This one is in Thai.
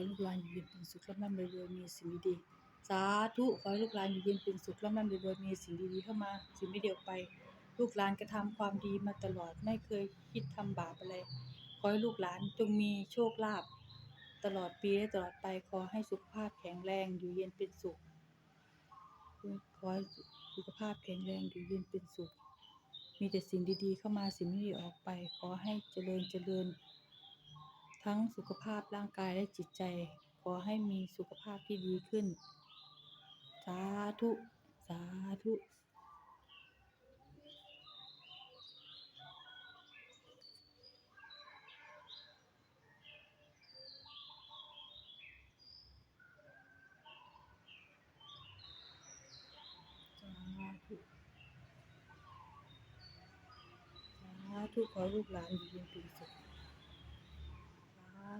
ขอให้ลูกหลานอยู่เย็นเป็นสุขร่ำร่ำรวยๆมีสิ่งดีๆสาธุขอให้ลูกหลานอยู่เย็นเป็นสุขร่ำร่ำรวยๆมีสิ่งดีๆเข้ามาสิ่งไม่เดียวไป ลูกหลานกระทำความดีมาตลอดไม่เคยคิดทำบาปอะไรขอให้ลูกหลานจงมีโชคลาภตลอดปีและตลอดไปขอให้สุขภาพแข็งแรงอยู่เย็นเป็นสุขขอให้สุขภาพแข็งแรงอยู่เย็นเป็นสุข มีแต่สิ่งดีๆ เข้ามาสิ่งไม่ดีออกไป ขอให้เจริญเจริญ ทั้งสุขภาพร่างกายและจิตใจ ขอให้มีสุขภาพที่ดีขึ้น สาธุ สาธุสาธุสาธุขอให้ลูกหลานอยู่เย็นเป็น